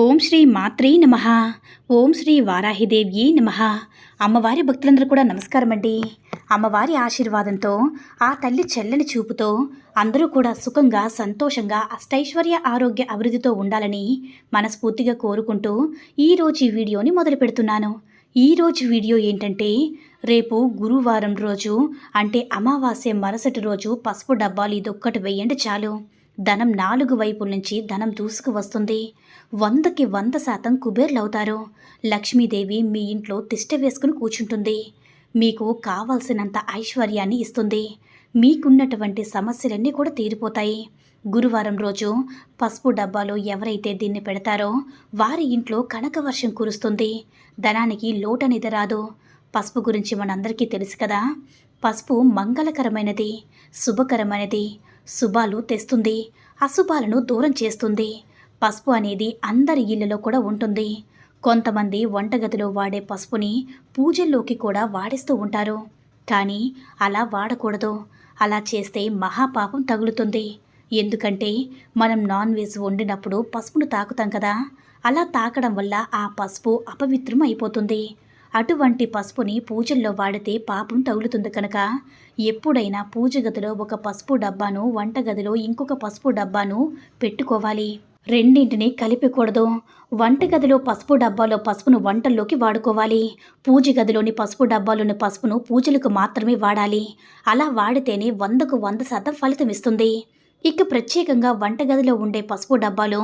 Om Shri మాత్రే నమ. ఓం శ్రీ వారాహిదేవి నమ. అమ్మవారి భక్తులందరూ కూడా నమస్కారం అండి అమ్మవారి ఆశీర్వాదంతో ఆ తల్లి చెల్లని చూపుతో అందరూ కూడా సుఖంగా సంతోషంగా అష్టైశ్వర్య ఆరోగ్య అభివృద్ధితో ఉండాలని మనస్ఫూర్తిగా కోరుకుంటూ ఈరోజు ఈ వీడియోని మొదలు పెడుతున్నాను. ఈరోజు వీడియో ఏంటంటే రేపు గురువారం రోజు అంటే అమావాస్య మరుసటి రోజు పసుపు డబ్బాలు ఇదొక్కటి వేయండి చాలు. ధనం నాలుగు వైపుల నుంచి ధనం దూసుకు వస్తుంది వందకి వంద శాతం కుబేర్లవుతారు. లక్ష్మీదేవి మీ ఇంట్లో తిష్ట వేసుకుని కూర్చుంటుంది. మీకు కావాల్సినంత ఐశ్వర్యాన్ని ఇస్తుంది. మీకున్నటువంటి సమస్యలన్నీ కూడా తీరిపోతాయి. గురువారం రోజు పసుపు డబ్బాలో ఎవరైతే దీన్ని పెడతారో వారి ఇంట్లో కనక వర్షం కురుస్తుంది. ధనానికి లోటనిది రాదు. పసుపు గురించి మనందరికీ తెలుసు కదా. పసుపు మంగళకరమైనది శుభకరమైనది. శుభాలు తెస్తుంది. అశుభాలను దూరం చేస్తుంది. పసుపు అనేది అందరి ఇళ్ళలో కూడా ఉంటుంది. కొంతమంది వంటగదిలో వాడే పసుపుని పూజల్లోకి కూడా వాడిస్తూ ఉంటారు. కానీ అలా వాడకూడదు. అలా చేస్తే మహాపాపం తగులుతుంది. ఎందుకంటే మనం నాన్ వెజ్ వండినప్పుడు పసుపును తాకుతాం కదా. అలా తాకడం వల్ల ఆ పసుపు అపవిత్రం అయిపోతుంది. అటువంటి పసుపుని పూజల్లో వాడితే పాపం తగులుతుంది కనుక ఎప్పుడైనా పూజ గదిలో ఒక పసుపు డబ్బాను వంటగదిలో ఇంకొక పసుపు డబ్బాను పెట్టుకోవాలి. రెండింటిని కలిపకూడదు. వంటగదిలో పసుపు డబ్బాలో పసుపును వంటల్లోకి వాడుకోవాలి. పూజ గదిలోని పసుపు డబ్బాలోని పసుపును పూజలకు మాత్రమే వాడాలి. అలా వాడితేనే వందకు వంద శాతం ఫలితం ఇస్తుంది. ఇక ప్రత్యేకంగా వంటగదిలో ఉండే పసుపు డబ్బాలో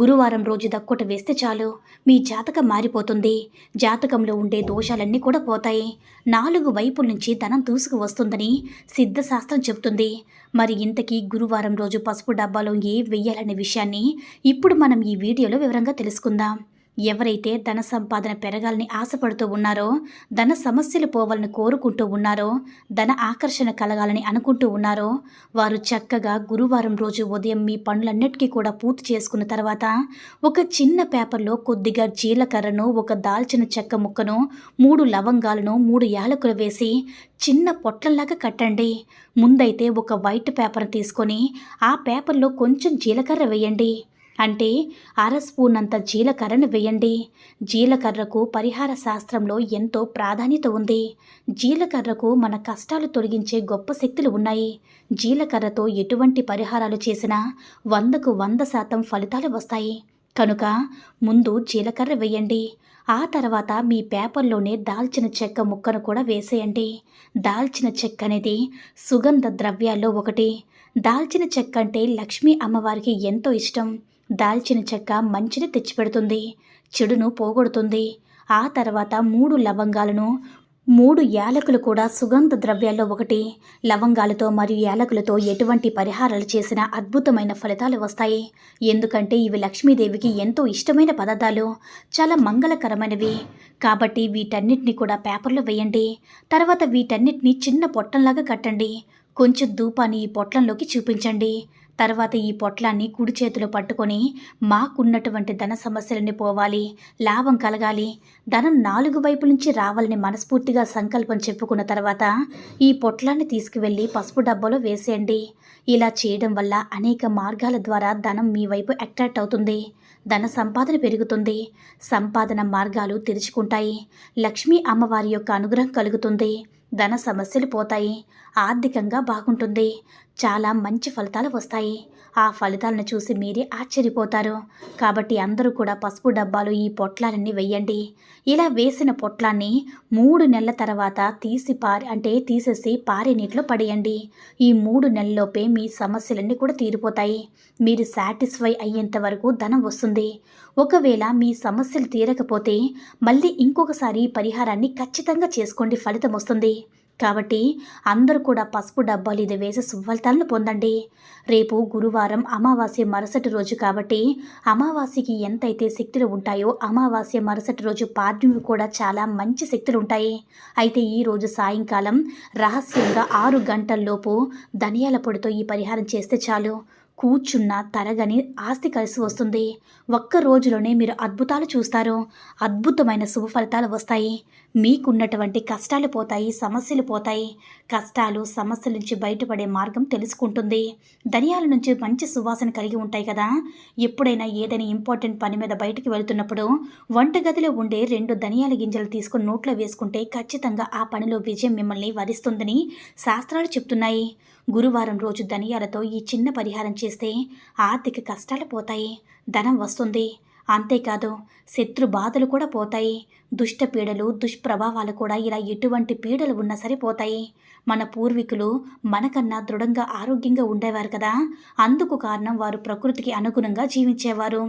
గురువారం రోజు దక్కుట వేస్తే చాలు. మీ జాతకం మారిపోతుంది. జాతకంలో ఉండే దోషాలన్నీ కూడా పోతాయి. నాలుగు వైపుల నుంచి ధనం దూసుకు వస్తుందని సిద్ధశాస్త్రం చెబుతుంది. మరి ఇంతకీ గురువారం రోజు పసుపు డబ్బాలో ఏ వెయ్యాలనే విషయాన్ని ఇప్పుడు మనం ఈ వీడియోలో వివరంగా తెలుసుకుందాం. ఎవరైతే ధన సంపాదన పెరగాలని ఆశపడుతూ ఉన్నారో ధన సమస్యలు పోవాలని కోరుకుంటూ ఉన్నారో ధన ఆకర్షణ కలగాలని అనుకుంటూ ఉన్నారో వారు చక్కగా గురువారం రోజు ఉదయం మీ పనులన్నిటికీ కూడా పూర్తి చేసుకున్న తర్వాత ఒక చిన్న పేపర్లో కొద్దిగా జీలకర్రను ఒక దాల్చిన చెక్క ముక్కను మూడు లవంగాలను మూడు యాలకులు వేసి చిన్న పొట్లలాగా కట్టండి. ముందైతే ఒక వైట్ పేపర్ తీసుకొని ఆ పేపర్లో కొంచెం జీలకర్ర వేయండి. అంటే అర స్పూన్ అంత జీలకర్రను వేయండి. జీలకర్రకు పరిహార శాస్త్రంలో ఎంతో ప్రాధాన్యత ఉంది. జీలకర్రకు మన కష్టాలు తొలగించే గొప్ప శక్తులు ఉన్నాయి. జీలకర్రతో ఎటువంటి పరిహారాలు చేసినా వందకు వంద శాతం ఫలితాలు వస్తాయి. కనుక ముందు జీలకర్ర వేయండి. ఆ తర్వాత మీ పేపర్లోనే దాల్చిన చెక్క ముక్కను కూడా వేసేయండి. దాల్చిన చెక్క అనేది సుగంధ ద్రవ్యాల్లో ఒకటి. దాల్చిన చెక్క అంటే లక్ష్మీ అమ్మవారికి ఎంతో ఇష్టం. దాల్చిన చెక్క మంచిని తెచ్చిపెడుతుంది చెడును పోగొడుతుంది. ఆ తర్వాత మూడు లవంగాలను మూడు యాలకులు కూడా సుగంధ ద్రవ్యాల్లో ఒకటి. లవంగాలతో మరియు యాలకులతో ఎటువంటి పరిహారాలు చేసినా అద్భుతమైన ఫలితాలు వస్తాయి. ఎందుకంటే ఇవి లక్ష్మీదేవికి ఎంతో ఇష్టమైన పదార్థాలు చాలా మంగళకరమైనవి. కాబట్టి వీటన్నిటిని కూడా పేపర్లో వేయండి. తర్వాత వీటన్నిటిని చిన్న పొట్టంలాగా కట్టండి. కొంచెం ధూపాన్ని ఈ పొట్లంలోకి చూపించండి. తర్వాత ఈ పొట్లాన్ని కుడి చేతిలో పట్టుకొని మాకున్నటువంటి ధన సమస్యలన్నీ పోవాలి లాభం కలగాలి ధనం నాలుగు వైపుల నుంచి రావాలని మనస్ఫూర్తిగా సంకల్పం చెప్పుకున్న తర్వాత ఈ పొట్లాన్ని తీసుకువెళ్ళి పసుపు డబ్బాలో వేసేయండి. ఇలా చేయడం వల్ల అనేక మార్గాల ద్వారా ధనం మీ వైపు అట్రాక్ట్ అవుతుంది ధన సంపాదన పెరుగుతుంది సంపాదన మార్గాలు తెరుచుకుంటాయి లక్ష్మీ అమ్మవారి యొక్క అనుగ్రహం కలుగుతుంది. ధన సమస్యలు పోతాయి. ఆర్థికంగా బాగుంటుంది. చాలా మంచి ఫలితాలు వస్తాయి. ఆ ఫలితాలను చూసి మీరే ఆశ్చర్యపోతారు. కాబట్టి అందరూ కూడా పసుపు డబ్బాలు ఈ పొట్లాలన్నీ వెయ్యండి. ఇలా వేసిన పొట్లాన్ని మూడు నెలల తర్వాత తీసి పారి అంటే తీసేసి పారే నీటిలో పడేయండి. ఈ మూడు నెలల్లోపే మీ సమస్యలన్నీ కూడా తీరిపోతాయి. మీరు సాటిస్ఫై అయ్యేంత వరకు ధనం వస్తుంది. ఒకవేళ మీ సమస్యలు తీరకపోతే మళ్ళీ ఇంకొకసారి పరిహారాన్ని ఖచ్చితంగా చేసుకోండి. ఫలితం వస్తుంది. కాబట్టి అందరూ కూడా పసుపు డబ్బాలు ఇది వేసి సుఫలితాలను పొందండి. రేపు గురువారం అమావాస్య మరుసటి రోజు కాబట్టి అమావాస్యకి ఎంతైతే శక్తులు ఉంటాయో అమావాస్య మరుసటి రోజు పాడ్యమి కూడా చాలా మంచి శక్తులు ఉంటాయి. అయితే ఈ రోజు సాయంకాలం రహస్యంగా ఆరు గంటల్లోపు ధనియాల పొడితో ఈ పరిహారం చేస్తే చాలు. కూర్చున్న తరగని ఆస్తి కలిసి వస్తుంది. ఒక్క రోజులోనే మీరు అద్భుతాలు చూస్తారు. అద్భుతమైన శుభ ఫలితాలు వస్తాయి. మీకున్నటువంటి కష్టాలు పోతాయి సమస్యలు పోతాయి. కష్టాలు సమస్యల నుంచి బయటపడే మార్గం తెలుసుకుంటుంది. ధనియాల నుంచి మంచి సువాసన కలిగి ఉంటాయి కదా. ఎప్పుడైనా ఏదైనా ఇంపార్టెంట్ పని మీద బయటికి వెళ్తున్నప్పుడు వంటగదిలో ఉండే రెండు ధనియాల గింజలు తీసుకుని నోట్లో వేసుకుంటే ఖచ్చితంగా ఆ పనిలో విజయం మిమ్మల్ని వరిస్తుందని శాస్త్రాలు చెప్తున్నాయి. గురువారం రోజు ధనియాలతో ఈ చిన్న పరిహారం చేస్తే ఆర్థిక కష్టాలు పోతాయి ధనం వస్తుంది. అంతేకాదు శత్రు బాధలు కూడా పోతాయి. దుష్ట పీడలు దుష్ప్రభావాలు కూడా ఇలా ఎటువంటి పీడలు ఉన్నా సరే పోతాయి. మన పూర్వీకులు మనకన్నా దృఢంగా ఆరోగ్యంగా ఉండేవారు కదా. అందుకు కారణం వారు ప్రకృతికి అనుగుణంగా జీవించేవారు.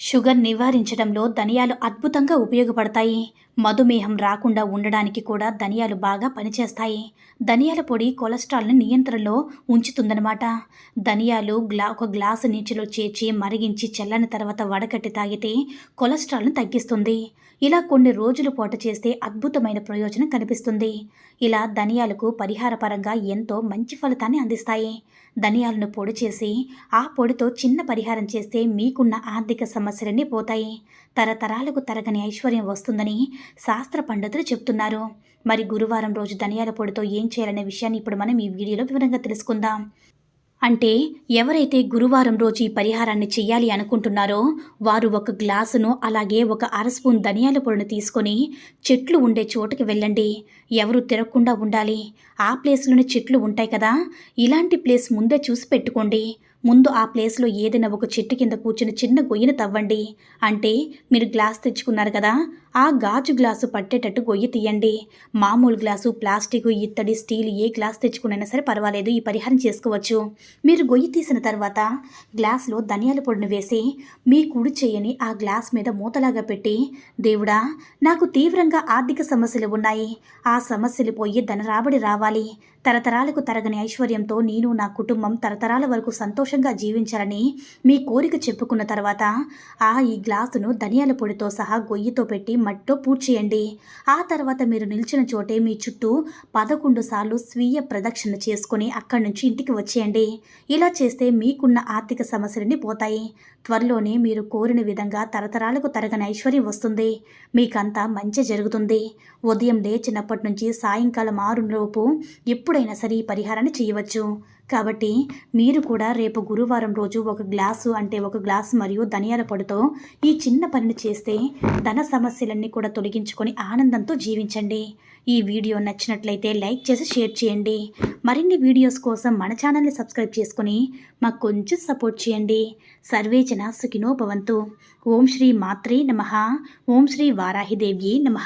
షుగర్ నివారించడంలో ధనియాలు అద్భుతంగా ఉపయోగపడతాయి. మధుమేహం రాకుండా ఉండడానికి కూడా ధనియాలు బాగా పనిచేస్తాయి. ధనియాల పొడి కొలెస్ట్రాల్ని నియంత్రణలో ఉంచుతుందన్నమాట. ధనియాలు గ్లా ఒక గ్లాసు నీటిలో చేర్చి మరిగించి చల్లని తర్వాత వడకట్టి తాగితే కొలెస్ట్రాల్ను తగ్గిస్తుంది. ఇలా కొన్ని రోజులు పూట చేస్తే అద్భుతమైన ప్రయోజనం కనిపిస్తుంది. ఇలా ధనియాలకు పరిహారపరంగా ఎంతో మంచి ఫలితాన్ని అందిస్తాయి. ధనియాలను పొడి చేసి ఆ పొడితో చిన్న పరిహారం చేస్తే మీకున్న ఆర్థిక సమస్యలన్నీ పోతాయి. తరతరాలకు తరగని ఐశ్వర్యం వస్తుందని శాస్త్ర పండితులు చెప్తున్నారు. మరి గురువారం రోజు ధనియాల పొడితో ఏం చేయాలనే విషయాన్ని ఇప్పుడు మనం ఈ వీడియోలో వివరంగా తెలుసుకుందాం. అంటే ఎవరైతే గురువారం రోజు ఈ పరిహారాన్ని చేయాలి అనుకుంటున్నారో వారు ఒక గ్లాసును అలాగే ఒక అర స్పూన్ ధనియాల పొడిని తీసుకొని చెట్లు ఉండే చోటుకి వెళ్ళండి. ఎవరు తిరగకుండా ఉండాలి. ఆ ప్లేస్లోనే చెట్లు ఉంటాయి కదా. ఇలాంటి ప్లేస్ ముందే చూసి పెట్టుకోండి. ముందు ఆ ప్లేస్లో ఏదైనా ఒక చెట్టు కింద కూర్చుని చిన్న గొయ్యిని తవ్వండి. అంటే మీరు గ్లాస్ తెచ్చుకున్నారు కదా ఆ గాజు గ్లాసు పట్టేటట్టు గొయ్యి తీయండి. మామూలు గ్లాసు ప్లాస్టిక్ ఇత్తడి స్టీల్ ఏ గ్లాస్ తెచ్చుకునైనా సరే పర్వాలేదు ఈ పరిహారం చేసుకోవచ్చు. మీరు గొయ్యి తీసిన తర్వాత గ్లాస్లో ధనియాల పొడిని వేసి మీ కుడి చేయని ఆ గ్లాస్ మీద మూతలాగా పెట్టి దేవుడా నాకు తీవ్రంగా ఆర్థిక సమస్యలు ఉన్నాయి. ఆ సమస్యలు పోయి ధన రాబడి రావాలి. తరతరాలకు తరగని ఐశ్వర్యంతో నేను నా కుటుంబం తరతరాల వరకు సంతోషం సంతోషంగా జీవించాలని మీ కోరిక చెప్పుకున్న తర్వాత ఆ ఈ గ్లాసును ధనియాల పొడితో సహా గొయ్యితో పెట్టి మట్టితో పూడ్చేయండి ఆ తర్వాత మీరు నిలిచిన చోటే మీ చుట్టూ పదకొండు సార్లు స్వీయ ప్రదక్షిణ చేసుకొని అక్కడి నుంచి ఇంటికి వచ్చేయండి. ఇలా చేస్తే మీకున్న ఆర్థిక సమస్యలన్నీ పోతాయి. త్వరలోనే మీరు కోరిన విధంగా తరతరాలకు తరగని ఐశ్వర్యం వస్తుంది. మీకంతా మంచి జరుగుతుంది. ఉదయం లేచినప్పటి నుంచి సాయంకాలం ఆరులోపు ఎప్పుడైనా సరే ఈ పరిహారాన్ని చేయవచ్చు. కాబట్టి మీరు కూడా రేపు గురువారం రోజు ఒక గ్లాసు అంటే ఒక గ్లాసు మరియు ధనియాల పొడితో ఈ చిన్న పనిని చేస్తే ధన సమస్యలన్నీ కూడా తొలగించుకొని ఆనందంతో జీవించండి. ఈ వీడియో నచ్చినట్లయితే లైక్ చేసి షేర్ చేయండి. మరిన్ని వీడియోస్ కోసం మన ఛానల్ని సబ్స్క్రైబ్ చేసుకుని మాకు కొంచెం సపోర్ట్ చేయండి. సర్వే జన సుఖినో భవంతు. ఓం శ్రీ మాత్రే నమ. ఓం శ్రీ వారాహిదేవి నమ.